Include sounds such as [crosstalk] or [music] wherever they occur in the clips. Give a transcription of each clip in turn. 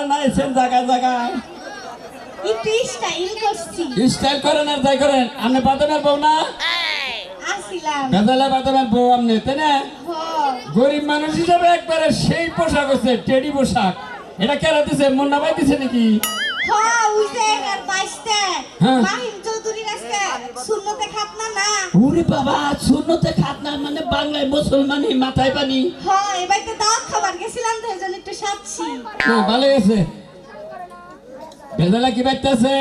বানাইছেন জায়গায় জায়গায়। একটু স্টাইল করছি। স্টাইল করেন আর যাই করেন। আপনি বাদনের বউ না? আসিলাম। বেজালে বাদনের বউ আপনি তাই না? গরিব মানুষ হিসাবে একবারে সেই পোশাক হচ্ছে টেডি পোশাক। এটা কেরা দিছে মুন্না ভাই দিছে নাকি? আর হ্যাঁ। মাহিম চৌধুরীর আজকে শূন্যতে খাতনা না? ওরে বাবা শূন্যতে খাত মানে বাংলায় মুসলমানি মাথায় পানি। হ এবার তো দাওয়াত খাবার তো একটু সাচ্ছি হ্যাঁ ভালো গেছে বেজালা কি বাইতেছে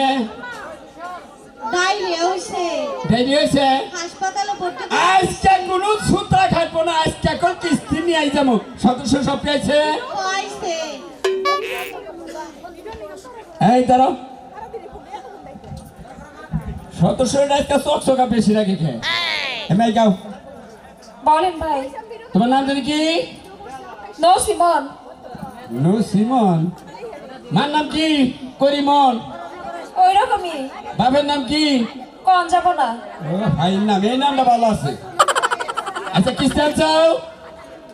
ডাইরিয়া হইছে দেরি হয়েছে? হাসপাতালে ভর্তি আজকে কোনো সুতা খাটবো না আজকে কোন কিস্তি নিয়ে আই যাব। সদস্য সব পেয়েছে হইছে এই দাঁড়াও। সদস্যরা আজকে চক বেশি রাখে খেয়ে এমআই গাও বলেন ভাই। তোমার নাম জানি কি? নো সিমন নু সিমন মার নাম কি? করিমন। ওই রকমই বাপের নাম কি? কন যাব না। ও ভাই নাম এই নামটা ভালো আছে। আচ্ছা কিস্তি চাও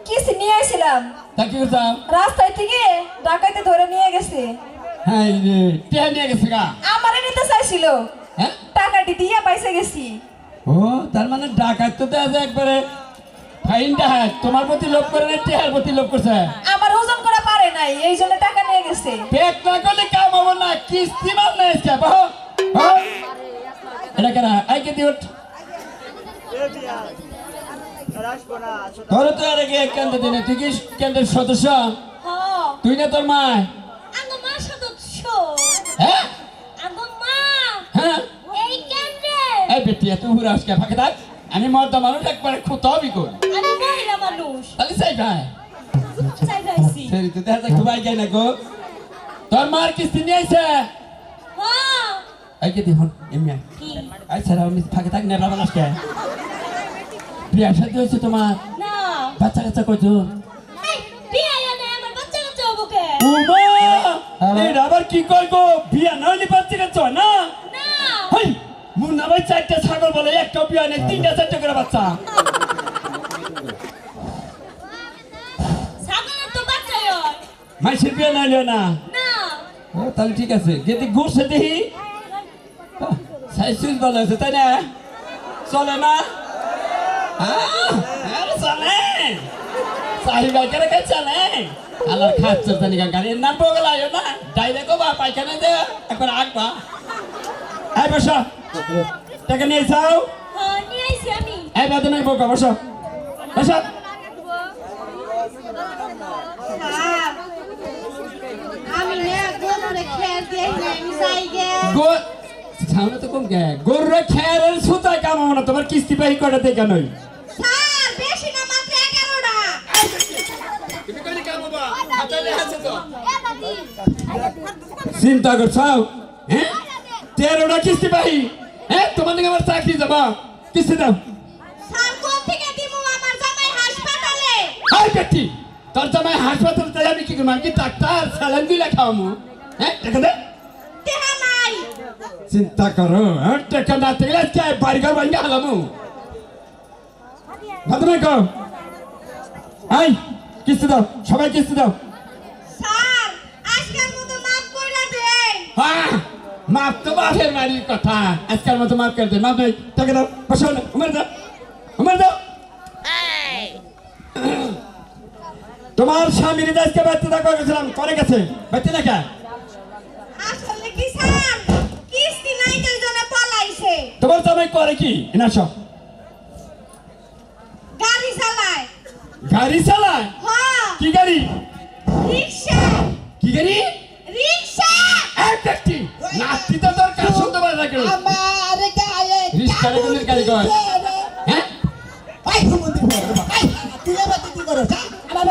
কিস্তি নিয়ে আসছিলাম তা কি চাও রাস্তায় থেকে ডাকাইতে ধরে নিয়ে গেছে। হ্যাঁ রে টেহা নিয়ে গেছে গা। আমারে নিতে চাইছিল। হ্যাঁ? টাকাটি দিয়ে পাইছে গেছি। ও তার মানে ডাকাত তো দেয়া যায় একবারে। ফাইন ডাকাত তোমার প্রতি লোভ করে না টেহার প্রতি লোভ করছে? নাই এই জন্য টাকা নিয়ে গেছে। পেট না করলে কাম হব না কিস্তি মার না আজকে বাহ। এটা কেনা আইকে তো আর আগে কেন্দ্র দিনে তুই কি কেন্দ্রের সদস্য? তুই না তোর মা? আঙ্গ হ্যাঁ? হ্যাঁ? এই বেটি তুই হুরা আজকে ফাঁকে থাক। আমি মর্দা মানুষ একবারে খুঁত হবি কর আমি মহিলা মানুষ। তাহলে চাই ভাই। চাই যাইছি সরি তো দেখা যাক খুবাই গাই না গো তোর মার কিস্তি নিয়ে আইছে? আইকে দি হন এমনি আই। ছাড়া আমি ফাঁকে থাক না বাবা আজকে বিয়া সাথে হয়েছে তোমার? না। বাচ্চা কাচ্চা কয়তো এই বিয়ে না আমার বাচ্চা কাচ্চা হব কে? উমা! এই আবার কি গো? বিয়া না হইলে বাচ্চা কাচ্চা না? না। হই মুন্না ভাই চারটা ছাগল বলে একটা বিয়া নেই তিনটা চারটা করে বাচ্চা। মাইসের বিয়া না? হইল না তাহলে ঠিক আছে। যদি ঘুরছে দেখি। সাইজ ভালো আছে তাই না? চলে না চলে। সাহিবা করে কে চলে? আলার খাচ্ছে জানি গা গাড়ির নাম বগল আয়ো না। ডাইরেক্ট বা পাইখানা দে। একবার আগবা এই বসো। টাকা নিয়ে যাও। হ্যাঁ নিয়ে আইছি আমি। এই বেদনাই বকা বসো। বসো হ্যাঁ। আমি নে গরুরে খেয়ে দিয়ে আমি যাই গে গো সামনে তো কম গে গরুরে খেয়ারের সুতায় কামাবো না তোমার কিস্তি বাহি কটা থেকে নই স্যার বেশি না মাত্র এগারোটা। চিন্তা করছাও হ্যাঁ? তেরোটা কিস্তি পাই। হ্যাঁ তোমার দিকে আমার চাকরি যাবা কিস্তি দাও। স্যার কোন থেকে দিমু আমার জামাই হাসপাতালে? হাই বেটি তোর জামাই হাসপাতাল তাই আমি কি করব? আমি কি ডাক্তার? স্যালাইন দিলে খাওয়ামু? হ্যাঁ চিন্তা করো হ্যাঁ টাকা না থাকলে আজকে বাড়ি ভাঙ্গে হালামু? ভালো না আই কিস্তি দাও সবাই কিস্তি দাও। মাফ হ্যাঁ তো বাড়ির কথা। আজকাল মতো করে দে নাই টাকা দাও বসো না উমার দাও দাও। তোমার স্বামীর আজকে বাচ্চা গেছিলাম করে গেছে। বাচ্চা দেখা কি স্যার কিস্তি নাই তো জন্য পালাইছে তোমার জামাই করে কি? এনা সব গাড়ি চালায়। গাড়ি চালায়? হ্যাঁ। কি গাড়ি? রিক্সা। কি গাড়ি? রিক্সা। এক ব্যক্তি নাস্তি তো দরকার শুনতে পারে না আমার গায়ে রেগুলের গাড়ি কয় হ্যাঁ? আই আই তুই করো? আমার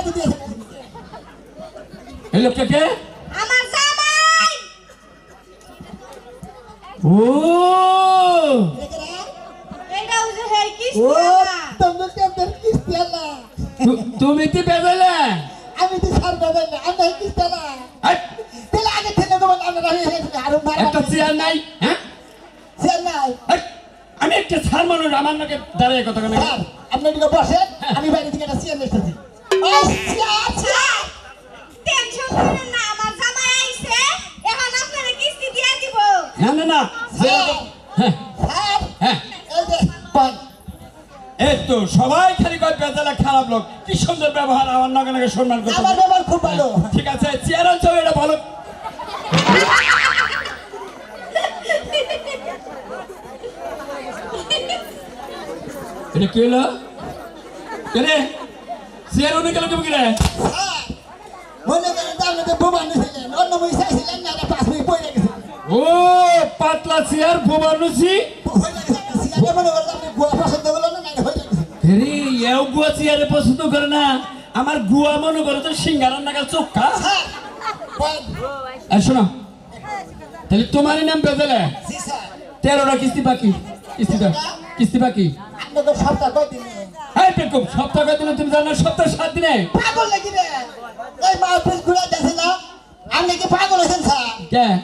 এই লোকটা কে আমার জামাই ও এটা হচ্ছে হে কিস্তি ও আলা। তুমি কেমন কিস্তি তুমি কি বেজালে? আমি তো দেবে না আমি কিস্তি না এই, তাহলে আগে থেকে তোমার আমরা আরও একটা চেয়ার নাই হ্যাঁ? নাই। আমি একটা ছাড় মানুষ আমার নাকি দাঁড়িয়ে কথা কেন? স্যার আপনি এদিকে বসেন আমি বাইরে থেকে একটা চেয়ার নিতেছি টেনশন করেন না আমার জামাই বুঝলেন না সেরকম- হ্যাঁ। হ্যাঁ। এই যে পান। এই তো সবাই খালি কয় বেজালা খারাপ লোক। কি সুন্দর ব্যবহার আমার নাকে নাকে সম্মান করতে আমার ব্যবহার খুব ভালো। ঠিক আছে চেয়ার আনছো এটা ভালো। এটা কি হলো কেনে চেয়ার অনেক গেল তুমি কিনে মনে করেন যে তো বোমা নিয়েছিলেন অন্য মই চাইছিলেন না পাঁচ মিনিট পড়ে গেছে। ও পাতলা চেয়ার বোবানুছি হয়ে মনে করেন আপনি হেরি এও গুয়া চেয়ারে পছন্দ করে না। আমার গুয়া মনে করে তো সিঙ্গারার নাগাল চোখা শোনো তাহলে তোমারই নাম বেজেলে? তেরোটা কিস্তি বাকি। কিস্তি দাও কিস্তি বাকি। সপ্তাহ সপ্তাহ দিনে তুমি জানো সপ্তাহ সাত দিনে? পাগল নাকি রে? এই মাহফিল ঘুরে যাচ্ছে না। আপনি কি পাগল হয়েছেন স্যার?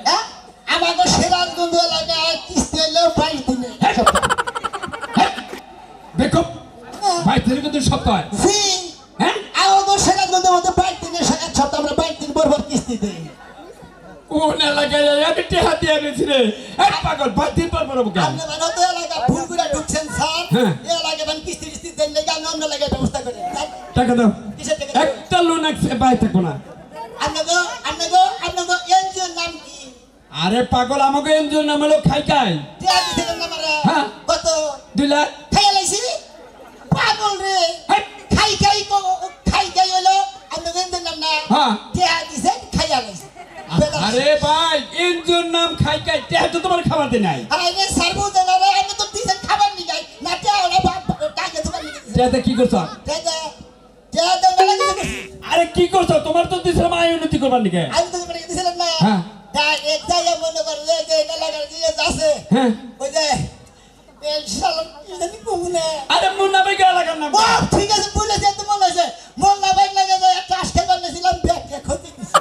একটা লোন থাকব না। আরে পাগল আমাকে এনজিওর নাম হলো খাই খাই হ্যাঁ। কত? দুই লাখ। খাইয়া লাইছি পাগল রে। হেই, খাই খাই কো- খাই খাই হলো আপনাকে এনজিওর নাম না? হ্যাঁ। টিয়া দিছেন খাইয়া লাইছি আরে ভাই এনজিওর নাম খাই খাই টেহা তো তোমার খাবার দিয়ে নাই। আরে সার্বু দেনারে আমি তো দিছেন খাবার নি যাই না টিয়া হলো টাকা তোমার নিকে কি করছ? টিয়া আরে কি করছ? তোমার তো দিছিলাম আয় উন্নতি করবার নিকে আমি তো তোমাকে দিছিলাম না। হ্যাঁ। এক জায়গা মনে করে যে যে এলাকার যে আছে হ্যাঁ। ওই যে আরে মুন্না ভাই নাম ঠিক আছে বলেছে তো আছে মোল্লা ভাই লাগে যে একটা আজকে বানিয়েছিলাম ব্যাগকে ক্ষতি দিছে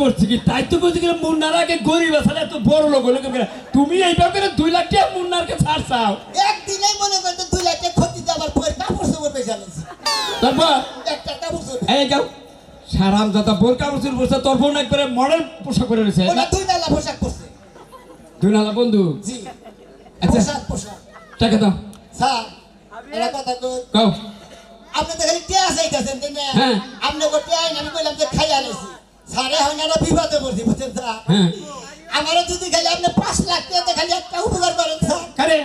করছি কি? তাই তো করছি কি? মুন্নার আগে গরিব আছে এত বড় লোক হলো তুমি এইভাবে করে দুই লাখ টাকা মুন্নারকে ছাড় চাও একদিনেই তারপর এই সারাম দাদা বোর কাপড় চুর বসে তোর বোন একবারে মডেল পোশাক রয়েছে। দুই নালা পোশাক দুই নালা বন্ধু? জি। আচ্ছা। পোশাক টাকা দাও। স্যার এটা কথা কাও। আপনি তো খালি টিয়া চাইতেছেন তাই না? হ্যাঁ। আপনি কো টিয়া আমি কইলাম যে খাই আনাইছি স্যারে আমরা বিপদে পড়ছি বুঝছেন স্যার? হ্যাঁ। আমারও যদি খালি আপনি পাঁচ লাখ টাকা খালি একটা উপকার করেন স্যার কারে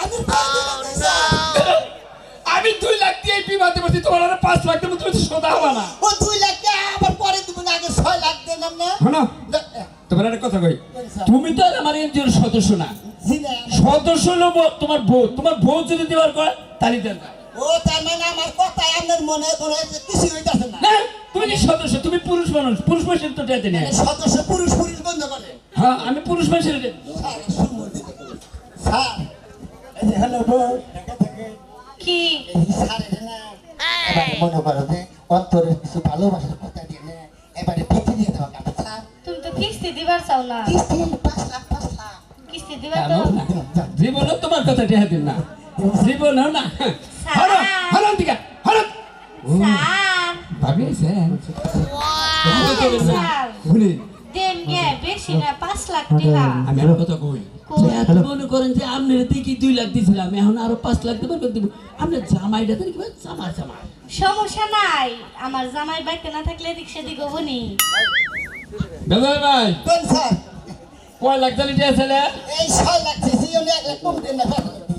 আমি পাঁচ দিলাম না, স্যার। আমি দুই লাখ দিয়ে বিমাতে বসি তোমার আর পাঁচ লাখ দেবো তুমি তো সোদা হবা না। ও দুই লাখ আবার পরে দিব না আগে ছয় লাখ দেন না শোনো তোমার একটা কথা কই তুমি তো আমার এনজিওর সদস্য না। সদস্য হলো তোমার বউ তোমার বউ যদি দেওয়ার কয় তাহলে দেন না। ও তার মানে আমার কথায় আপনার মনে কোনো কিছু হইতাছে না। না, তুমি কি সদস্য? তুমি পুরুষ মানুষ পুরুষ মানুষের তো টেতে নেই সদস্য পুরুষ পুরুষ বন্ধ করে। হ্যাঁ আমি পুরুষ মানুষের স্যার করে। যে হ্যালো বউ। থেকে কি স্যার না মনে করো যে অন্তরের কিছু ভালোবাসার কথা দিলে এবারে ফিস্তি দিয়ে দেওয়া কথা স্যার তুমি তো কিস্তি দিবার চাও না? কিস্তি পাঁচ লাখ পাঁচ লাখ। কিস্তি দিবার তো? জীবনও তোমার কথা টেহা দিন না। জীবন না। হলো হলো দিকা হলো স্যার। ভাবি স্যার। শুনি লাখ টাকা। আমি আর কথা কই? কই? মনে করেন যে আপনি দেখি দুই লাখ দিয়েছিলাম এখন আরও পাঁচ লাখ দেবার করে দিব আপনার জামাইটা তো কি জামাই জামাই। সমস্যা নাই আমার জামাই বাইতে না থাকলে এদিক সেদিক হবনি বেজাল ভাই। কোন স্যার। কয় লাখ জানি দিয়েছিলে এই ছয় লাখ চেয়েছি উনি এক লাখ কম দেন না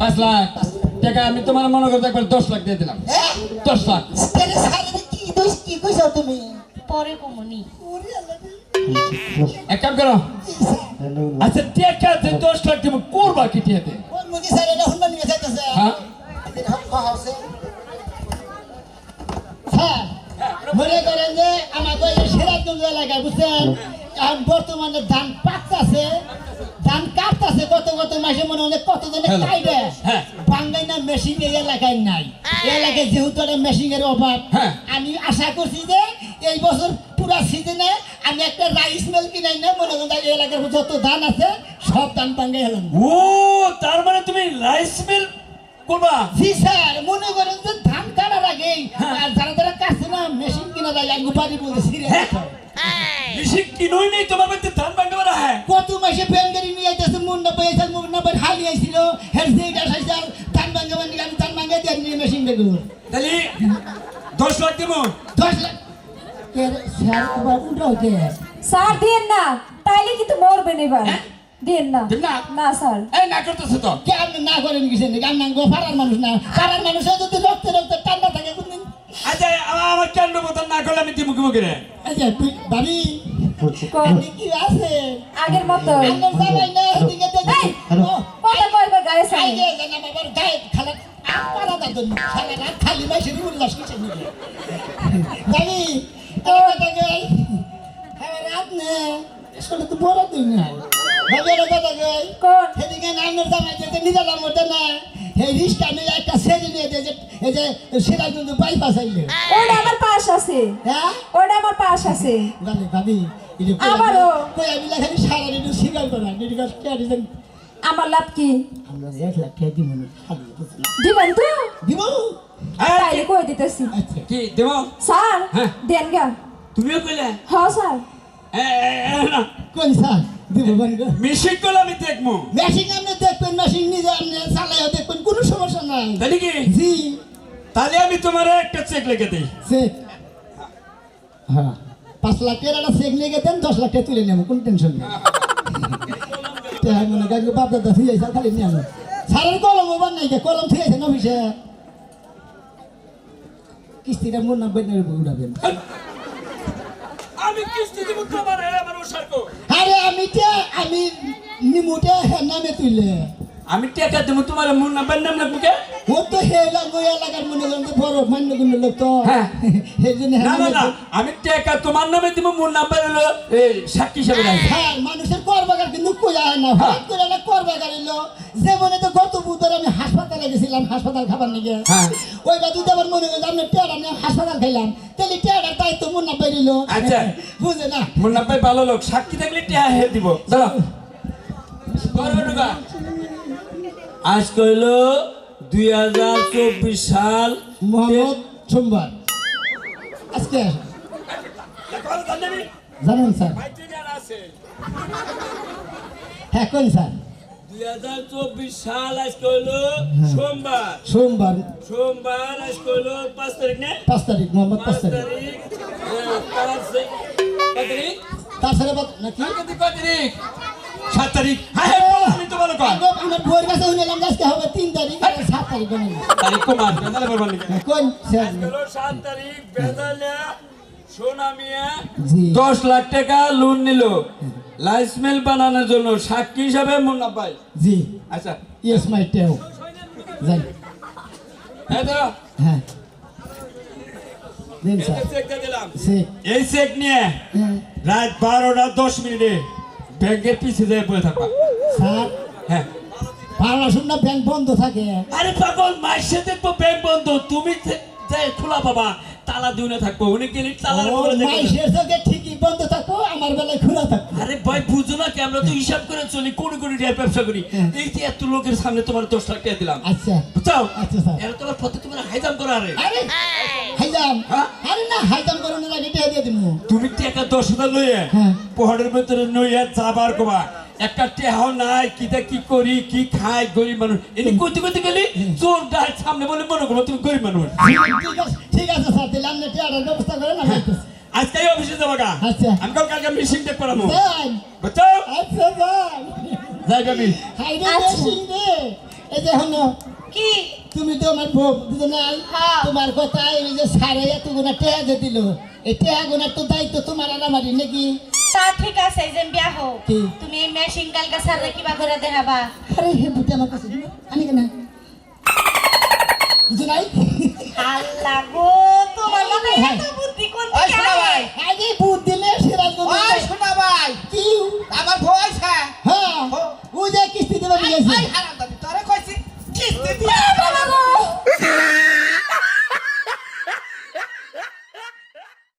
পাঁচ লাখ। টাকা আমি তোমার মনে করতে একবার দশ লাখ দিয়ে দিলাম। হ্যাঁ? দশ লাখ। কি দোষ কি কইছো তুমি? পরে কমনি। এক কাম করো? আচ্ছা টাকা আছে দশ লাখ দিব করবা কি হ্যাঁ। স্যার মনে করেন যে আমাকে এই সিরাজগঞ্জ এলাকায় বুঝছেন? বর্তমানে ধান পাকতাছে। ধান কাটতাছে কত কত মাসে মনে অনেক কত জনে। কাইডে হ্যাঁ। বাঙ্গাই না মেশিন এই এলাকায় নাই এলাকায় যেহেতু একটা মেশিনের অভাব হ্যাঁ। আমি আশা করছি যে এই বছর পুরা সিজনে আমি একটা রাইস মিল কিনাই না মনে করেন এই এলাকার যত ধান আছে সব ধান বাঙ্গাই হলাম ও তার মানে তুমি রাইস মিল করবা জি স্যার মনে করেন যে ধান কাটার আগেই হ্যাঁ। আর যারা যারা কাটছে না মেশিন কিনা যায় আঙ্গু বাড়ি সিরিয়াস বেশি কিনোই নেই তোমার বাড়িতে ধান ভাঙতে পারা হ্যাঁ? কত মাসে ফ্যান গাড়ি নিয়ে আইতেছে মুন্ডা পেয়েছে মুন্ডা পেয়ে হালি আইছিল দিয়ে আসাইছে আর ধান ভাঙ্গা মানে আমি ধান ভাঙ্গা দিয়ে নিয়ে মেশিন দেখো তাহলে দশ লাখ দিব। দশ লাখ। স্যার আবার উল্টাও কে স্যার দিয়েন না। তাইলে কিন্তু মরবেন এবার। দিন না? না স্যার। এই না করতেছে তো? কে আপনি না করেন কিছু নেই আমি পাড়ার মানুষ না। পাড়ার মানুষ যদি রক্তে রক্তে কোনদিন আচ্ছা আমার আমার কেন্দ্র মতন না করলে আমি মুখে মুখে রে। আচ্ছা তুই কি আছে? আগের মতো আঙ্গন যাবাই না এদিকে দেখি এই, ও, কথা কয়বার গায়ে সাই জানা বাবার গায়ে খালা আপারা দাদন খালা রাত খালি মাইছে রুল লাস কিছু নিয়ে ভাবি তো আমার রাত নে আসলে তো বড় দিন না। গাই কোন? সেদিকে নামের জামাই যেতে নিজের নাম ওটা না এই রিস্কা নিয়ে একটা সেরে নিয়ে দিয়ে যে এই যে সিরাজ কিন্তু বাইপাস আইলে। ওটা আমার পাশ আছে। হ্যাঁ? ওটা আমার পাশ আছে। এই যে আবারও? কই আমি খালি সারা দিন সিগার করা? নির্গাস কে দিছেন আমার লাভ কি? আমরা এক লাখ টাকা দিব না খালি। দিবেন তো? দিব এই, তাইলে কই দিতেছি? আচ্ছা। কি দেব স্যার হ্যাঁ। দেন গা। তুমিও কইলে? হ স্যার। স্যার? মেশিন করলে আমি দেখব মেশিন আপনি দেখবেন মেশিন নিজে আপনি চালাইও দেখবেন কোনো সমস্যা নাই। তাহলে কি? জি। তাহলে আমি তোমার একটা চেক লিখে দিই। চেক হ্যাঁ। পাঁচ লাখ টাকার একটা চেক নিয়ে দেন দশ লাখ টাকা তুলে নেব কোনো টেনশন নেই। [laughs] তাই মনে বাপ দাদা থুই আইসা খালি নিয়ে আনো। সারের কলম ওবার নাই কলম থুই আইসেন অফিসে? কিস্তিটা মোর উঠাবেন। আমি কিস্তি দিব তোমার আমার ওসারকো আরে আমি আমি নিমুটে হ্যাঁ নামে তুইলে আমি টাকা দেবো তোমার মন নাম্বার নাম না মুখে ও তো হেলা গো এলাকার মনে করেন তো বড় মান্য কোনো লোক তো। হ্যাঁ। [laughs] না না না আমি টাকা তোমার নামে দিব মোর নাম্বার হলো সাক্ষী হিসাবে হ্যাঁ মানুষের কর বাগার কিন্তু কোয়া হয় না। হঠাৎ করে একটা কর বাগার এলো যেমন তো গত বুধবার আমি হাসপাতালে গেছিলাম হাসপাতাল খাবার নিয়ে। হ্যাঁ। ওই বাদু আবার মনে করেন আমি টেয়ার আমি হাসপাতাল খাইলাম। তাহলে টেয়ার দায়িত্ব মন না বেরিল আচ্ছা। [laughs] বুঝে না। মোর নাম্বার ভালো লোক সাক্ষী থাকলে টাকা হে দিব। দাঁড়া করবে আজ কইল দুই হাজার চব্বিশ সাল মোহাম্মদ সোমবার। আজকে? জানেন স্যার। হ্যাঁ কোন স্যার। দুই হাজার চব্বিশ সাল আজ কইল সোমবার। সোমবার। সোমবার আজ কইল পাঁচ তারিখ না? পাঁচ তারিখ মোহাম্মদ পাঁচ পাঁচ তারিখ। তারিখ। এ, পাঁচ তারিখ। কয় তারিখ তাছাড়া নাকি কয় তারিখ? সাত তারিখ। হ্যাঁ আমি তো বলো কয়। আগে আমার বইয়ের কাছে আজকে হবে তিন তারিখ। আর সাত তারিখ বানাবো তারিখ কমান বেদালে বলবার লিখে কোন? সাত তারিখ বেদালে সোনা মিয়া দশ লাখ টাকা লোন নিল। লাইসমেল বানানোর জন্য সাক্ষী হিসাবে মুন্না ভাই জি। আচ্ছা। ইয়েস মাই টেও যাই। হ্যাঁ হ্যাঁ। দিন স্যার। চেক দিলাম। সে এই চেক নিয়ে হ্যাঁ। রাত বারোটা দশ মিনিটে ব্যাংকের পিছিয়ে যায় বয়ে থাকবা। স্যার? হ্যাঁ। পড়াশোনা ব্যাংক বন্ধ থাকে। আরে পাগল মায়ের সাথে তো ব্যাংক বন্ধ। তুমি যে খোলা পাবা তালা দিনে থাকব। উনি গেলে বলে মাইশের চোখে ঠিকই বন্ধ থাকব আমার বেলায় খোলা থাকব। আরে ভাই বুঝো না কি আমরা তো হিসাব করে চলি কোটি কোটি টাকার ব্যবসা করি। হ্যাঁ। এই যে এত লোকের সামনে তোমার দশ লাখ টাকা দিলাম। আচ্ছা। বুঝছ? আচ্ছা, স্যার। এরা তোমার পথে তোমার হাইজাম করা আরে! আরে হাইজাম হ্যাঁ? আরে না হাইজাম করানোর আগে টেয়া দিয়ে দিবো তুমি টাকা দশ হাজার লইয়ে হ্যাঁ। পহাড়ের ভিতরে নইয়া যাবার কবা। একটা টেহাও নাই কিটা কি করি কি খাই গরিব মানুষ। এনে কইতে কইতে গেলি জোর ডাল সামনে বলে মনে করো তুমি গরিব মানুষ। ঠিক আছে স্যার তাহলে আপনি টেয়ারের ব্যবস্থা করেন আমি। আজকে অফিসে যাব গা? আচ্ছা। আমি কাল কালকে মিশিং টেক করামো। যাই বুঝছ? আচ্ছা যাই যাই যাবি হাইরে আচ্ছা। বেশি রে। এই যে হনো কি? তুমি তো আমার ভোগ দিত নাই? তোমার কথা এই যে সারে এত টেহা যে দিল এই টেহা গুণার তো দায়িত্ব তোমার আর আমারই নাকি? ঠিক আছে তুমি কিবা আমার কাছে কি? ভয় হ্যাঁ। কিস্তি দিয়ে